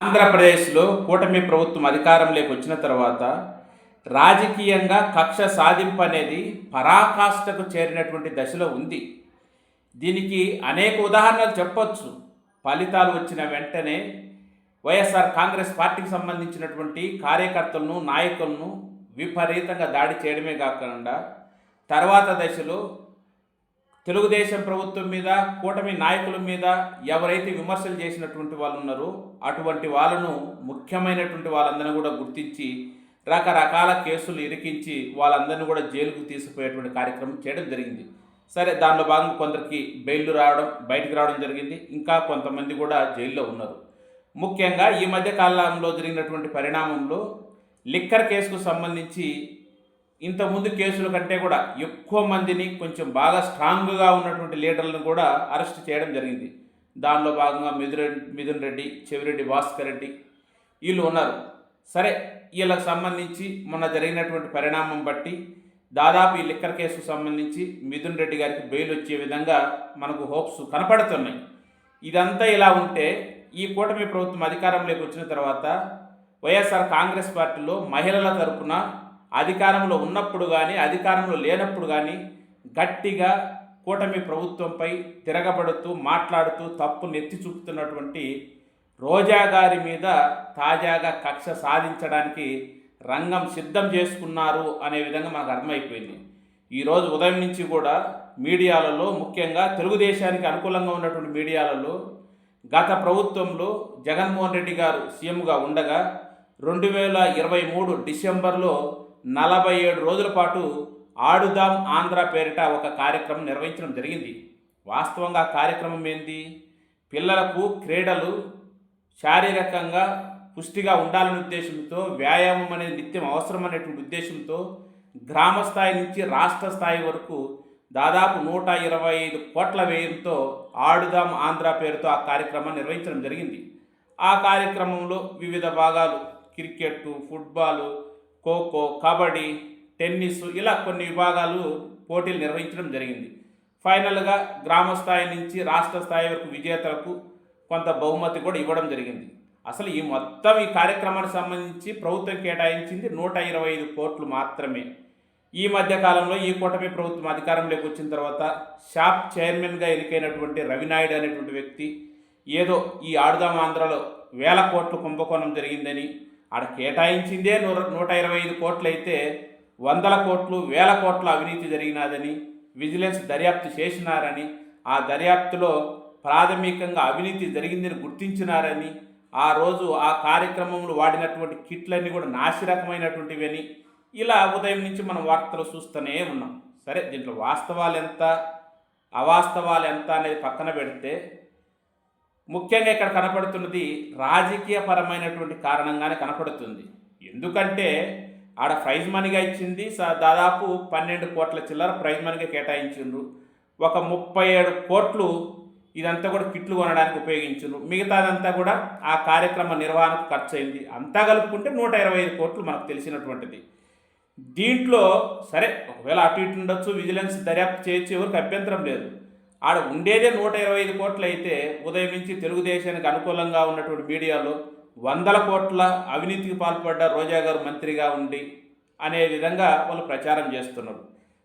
ఆంధ్రప్రదేశ్లో కూటమి ప్రభుత్వం అధికారంలోకి వచ్చిన తర్వాత రాజకీయంగా కక్ష సాధింపు అనేది పరాకాష్ఠకు చేరినటువంటి దశలో ఉంది. దీనికి అనేక ఉదాహరణలు చెప్పొచ్చు. ఫలితాలు వచ్చిన వెంటనే వైఎస్ఆర్ కాంగ్రెస్ పార్టీకి సంబంధించినటువంటి కార్యకర్తలను నాయకులను విపరీతంగా దాడి చేయడమే కాకుండా తర్వాత దశలో తెలుగుదేశం ప్రభుత్వం మీద కూటమి నాయకుల మీద ఎవరైతే విమర్శలు చేసినటువంటి వాళ్ళు ఉన్నారో అటువంటి వాళ్ళను ముఖ్యమైనటువంటి వాళ్ళందరినీ కూడా గుర్తించి రకరకాల కేసులు ఇరికించి వాళ్ళందరినీ కూడా జైలుకు తీసుకుపోయేటువంటి కార్యక్రమం చేయడం జరిగింది. సరే దానిలో భాగంగా కొందరికి బెయిల్ రావడం బయటకు రావడం జరిగింది. ఇంకా కొంతమంది కూడా జైల్లో ఉన్నారు. ముఖ్యంగా ఈ మధ్య కాలంలో జరిగినటువంటి పరిణామంలో లిక్కర్ కేసుకు సంబంధించి ఇంతకుముందు కేసుల కంటే కూడా ఎక్కువ మందిని కొంచెం బాగా స్ట్రాంగ్గా ఉన్నటువంటి లీడర్లను కూడా అరెస్ట్ చేయడం జరిగింది. దానిలో భాగంగా మిథున్ మిథున్ రెడ్డి చెవిరెడ్డి భాస్కర్ రెడ్డి వీళ్ళు ఉన్నారు. సరే వీళ్ళకి సంబంధించి మొన్న జరిగినటువంటి పరిణామం బట్టి దాదాపు ఈ లిక్కర్ కేసుకు సంబంధించి మిథున్ రెడ్డి గారికి బెయిల్ వచ్చే విధంగా మనకు హోప్స్ కనపడుతున్నాయి. ఇదంతా ఇలా ఉంటే ఈ కూటమి ప్రభుత్వం అధికారంలోకి వచ్చిన తర్వాత వైఎస్ఆర్ కాంగ్రెస్ పార్టీలో మహిళల తరపున అధికారంలో ఉన్నప్పుడు కానీ అధికారంలో లేనప్పుడు కానీ గట్టిగా కూటమి ప్రభుత్వంపై తిరగబడుతూ మాట్లాడుతూ తప్పు నెత్తి చూపుతున్నటువంటి రోజా గారి మీద తాజాగా కక్ష సాధించడానికి రంగం సిద్ధం చేసుకున్నారు అనే విధంగా మనకు అర్థమైపోయింది. ఈరోజు ఉదయం నుంచి కూడా మీడియాలలో ముఖ్యంగా తెలుగుదేశానికి అనుకూలంగా ఉన్నటువంటి మీడియాలలో గత ప్రభుత్వంలో జగన్మోహన్ రెడ్డి గారు సీఎంగా ఉండగా రెండు వేల ఇరవై మూడు డిసెంబర్లో నలభై ఏడు రోజుల పాటు ఆడుదాం ఆంధ్ర పేరిట ఒక కార్యక్రమం నిర్వహించడం జరిగింది. వాస్తవంగా కార్యక్రమం ఏంది? పిల్లలకు క్రీడలు శారీరకంగా పుష్టిగా ఉండాలనే ఉద్దేశంతో వ్యాయామం అనేది నిత్యం అవసరం అనేటువంటి ఉద్దేశంతో గ్రామ స్థాయి నుంచి రాష్ట్ర స్థాయి వరకు దాదాపు నూట ఇరవై ఐదు కోట్ల వ్యయంతో ఆడుదాం ఆంధ్ర పేరుతో ఆ కార్యక్రమాన్ని నిర్వహించడం జరిగింది. ఆ కార్యక్రమంలో వివిధ భాగాలు cricket football kho kho kabaddi tennis ఇలా కొన్ని విభాగాలు పోటీలు నిర్వహించడం జరిగింది. ఫైనల్గా గ్రామ స్థాయి నుంచి రాష్ట్ర స్థాయి వరకు విజేతలకు కొంత బహుమతి కూడా ఇవ్వడం జరిగింది. అసలు ఈ మొత్తం ఈ కార్యక్రమానికి సంబంధించి ప్రభుత్వం కేటాయించింది నూట ఇరవై ఐదు కోట్లు మాత్రమే. ఈ మధ్య కాలంలో ఈ కూటమి ప్రభుత్వం అధికారంలోకి వచ్చిన తర్వాత షాప్ చైర్మన్గా ఎన్నికైనటువంటి రవినాయుడు అనేటువంటి వ్యక్తి ఏదో ఈ ఆడుదాం ఆంధ్రలో వేల కోట్లు కుంభకోణం జరిగిందని ఆడ కేటాయించిందే నూర నూట ఇరవై ఐదు కోట్లు అయితే వందల కోట్లు వేల కోట్ల అవినీతి జరిగినదని విజిలెన్స్ దర్యాప్తు చేసినారని ఆ దర్యాప్తులో ప్రాథమికంగా అవినీతి జరిగిందని గుర్తించినారని ఆ రోజు ఆ కార్యక్రమంలో వాడినటువంటి కిట్లన్నీ కూడా నాసిరకమైనటువంటివని ఇలా ఉదయం నుంచి మనం వార్తలు చూస్తూనే ఉన్నాం. సరే దీంట్లో వాస్తవాలు ఎంత అవాస్తవాలు ఎంత అనేది పక్కన పెడితే ముఖ్యంగా ఇక్కడ కనపడుతున్నది రాజకీయపరమైనటువంటి కారణంగానే కనపడుతుంది. ఎందుకంటే ఆడ ప్రైజ్ మనీగా ఇచ్చింది దాదాపు పన్నెండు కోట్ల చిల్లర ప్రైజ్ మనీగా కేటాయించిండ్రు. ఒక ముప్పై ఏడు కోట్లు ఇదంతా కూడా కిట్లు కొనడానికి ఉపయోగించిండ్రు. మిగతాదంతా కూడా ఆ కార్యక్రమ నిర్వహణకు ఖర్చు అయింది అంతా కలుపుకుంటే నూట ఇరవై ఐదు కోట్లు మనకు తెలిసినటువంటిది. దీంట్లో సరే ఒకవేళ అటు ఇటు ఉండొచ్చు విజిలెన్స్ దర్యాప్తు చేయొచ్చు ఎవరికి అభ్యంతరం లేదు. ఆడ ఉండేదే నూట ఇరవై ఐదు కోట్లు అయితే ఉదయం నుంచి తెలుగుదేశానికి అనుకూలంగా ఉన్నటువంటి మీడియాలో వందల కోట్ల అవినీతికి పాల్పడ్డ రోజా గారు మంత్రిగా ఉండి అనే విధంగా వాళ్ళు ప్రచారం చేస్తున్నారు.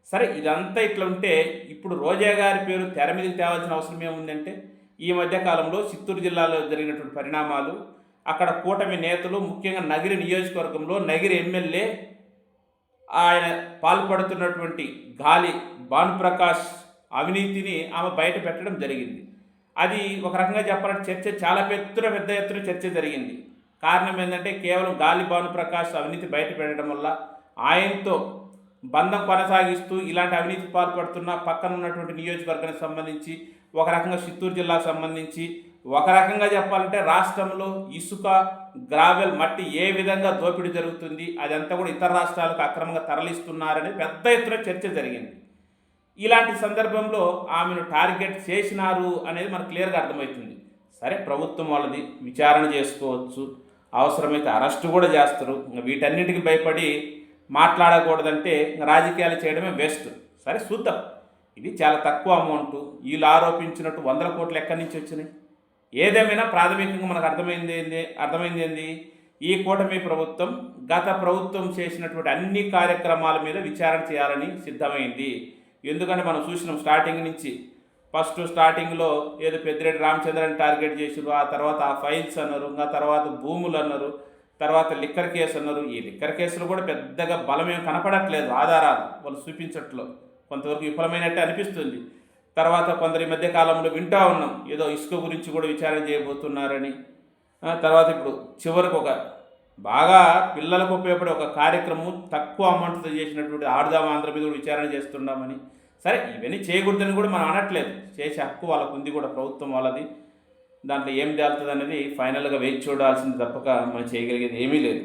సరే ఇదంతా ఇట్లా ఉంటే ఇప్పుడు రోజా గారి పేరు తెర మీదకి తేవాల్సిన అవసరం ఏముందంటే ఈ మధ్య కాలంలో చిత్తూరు జిల్లాలో జరిగినటువంటి పరిణామాలు అక్కడ కూటమి నేతలు ముఖ్యంగా నగిరి నియోజకవర్గంలో నగిరి ఎమ్మెల్యే ఆయన పాల్పడుతున్నటువంటి గాలి భానుప్రకాష్ అవినీతిని ఆమె బయట పెట్టడం జరిగింది. అది ఒక రకంగా చెప్పాలంటే చర్చ చాలా పెద్ద పెద్ద ఎత్తున చర్చ జరిగింది. కారణం ఏంటంటే కేవలం గాలి భానుప్రకాష్ అవినీతి బయట పెట్టడం వల్ల ఆయనతో బంధం కొనసాగిస్తూ ఇలాంటి అవినీతి పాల్పడుతున్న పక్కన ఉన్నటువంటి నియోజకవర్గానికి సంబంధించి ఒక రకంగా చిత్తూరు జిల్లాకు సంబంధించి ఒక రకంగా చెప్పాలంటే రాష్ట్రంలో ఇసుక గ్రావెల్ మట్టి ఏ విధంగా దోపిడీ జరుగుతుంది అదంతా కూడా ఇతర రాష్ట్రాలకు అక్రమంగా తరలిస్తున్నారని పెద్ద ఎత్తున చర్చ జరిగింది. ఇలాంటి సందర్భంలో ఆమెను టార్గెట్ చేసినారు అనేది మనకు క్లియర్గా అర్థమవుతుంది. సరే ప్రభుత్వం వాళ్ళది విచారణ చేసుకోవచ్చు. అవసరమైతే అరెస్ట్ కూడా చేస్తారు. ఇంకా వీటన్నిటికి భయపడి మాట్లాడకూడదంటే రాజకీయాలు చేయడమే బెస్ట్ సరే చూద్దాం. ఇది చాలా తక్కువ అమౌంట్. వీళ్ళు ఆరోపించినట్టు వందల కోట్లు ఎక్కడి నుంచి వచ్చినాయి? ఏదేమైనా ప్రాథమికంగా మనకు అర్థమైంది ఏంది? అర్థమైంది ఏంది? ఈ కూటమి ప్రభుత్వం గత ప్రభుత్వం చేసినటువంటి అన్ని కార్యక్రమాల మీద విచారణ చేయాలని సిద్ధమైంది. ఎందుకంటే మనం చూసినాం స్టార్టింగ్ నుంచి. ఫస్ట్ స్టార్టింగ్లో ఏదో పెద్దిరెడ్డి రామచంద్రని టార్గెట్ చేసారు ఆ తర్వాత ఆ ఫైల్స్ అన్నారు ఇంకా తర్వాత భూములు అన్నారు తర్వాత లిక్కర్ కేసు అన్నారు. ఈ లిక్కర్ కేసులు కూడా పెద్దగా బలమేం కనపడట్లేదు ఆధారాలు. వాళ్ళు చూపించట్లో. కొంతవరకు విఫలమైనట్టే అనిపిస్తుంది. తర్వాత కొందరి మధ్య కాలంలో వింటా ఉన్నాం. ఏదో ఇసుక గురించి కూడా విచారణ చేయబోతున్నారని. తర్వాత ఇప్పుడు చివరికి ఒక బాగా పిల్లలకు ఉపయోగపడే ఒక కార్యక్రమం తక్కువ అమౌంట్తో చేసినటువంటి ఆడుదాం ఆంధ్ర మీద కూడా విచారణ చేస్తున్నామని. సరే ఇవన్నీ చేయకూడదని కూడా మనం అనట్లేదు. చేసే హక్కు వాళ్ళకు ఉంది కూడా ప్రభుత్వం వాళ్ళది. దాంట్లో ఏం తేలుతుంది అనేది ఫైనల్గా వేచి చూడాల్సింది తప్పక మనం చేయగలిగేది ఏమీ లేదు.